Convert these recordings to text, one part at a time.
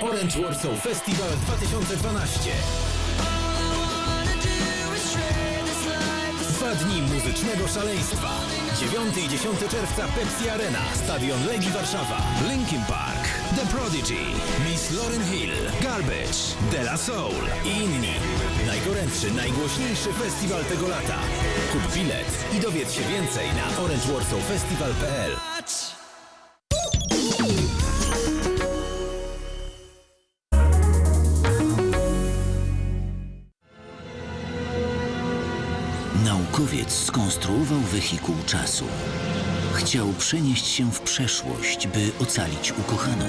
Orange Warsaw Festival 2012. Dwa dni muzycznego szaleństwa. 9 i 10 czerwca Pepsi Arena, Stadion Legii Warszawa, Linkin Park, The Prodigy, Miss Lauryn Hill, Garbage, De La Soul i inni. Najgorętszy, najgłośniejszy festiwal tego lata. Kup bilet i dowiedz się więcej na orangewarsawfestival.pl Naukowiec skonstruował wehikuł czasu. Chciał przenieść się w przeszłość, by ocalić ukochaną.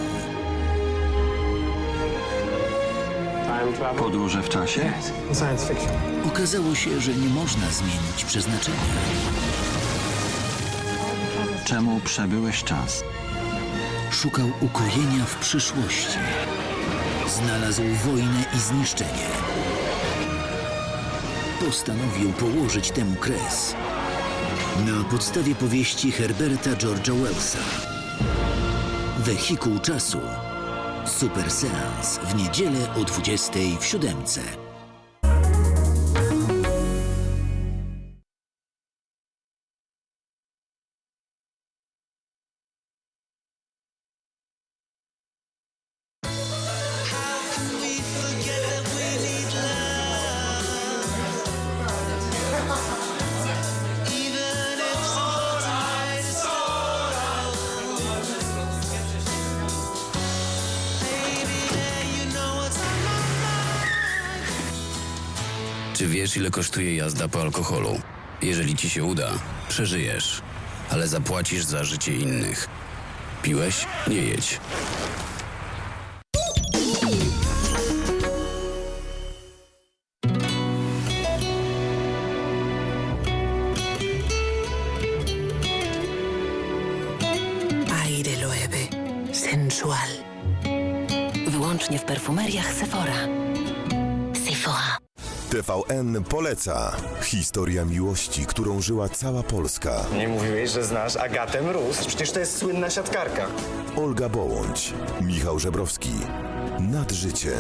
Podróże w czasie? Science fiction. Okazało się, że nie można zmienić przeznaczenia. Czemu przebyłeś czas? Szukał ukojenia w przyszłości. Znalazł wojnę i zniszczenie. Postanowił położyć temu kres. Na podstawie powieści Herberta George'a Wellsa. Wehikuł czasu. Super seans w niedzielę o 20 w siódemce. Czy wiesz, ile kosztuje jazda po alkoholu? Jeżeli ci się uda, przeżyjesz, ale zapłacisz za życie innych. Piłeś? Nie jedź. Sensual. Wyłącznie w perfumeriach. Sephora. TVN poleca. Historia miłości, którą żyła cała Polska. Nie mówiłeś, że znasz Agatę Mróz? Przecież to jest słynna siatkarka. Olga Bołądź, Michał Żebrowski. Nad życie.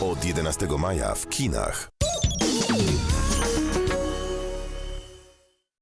Od 11 maja w kinach.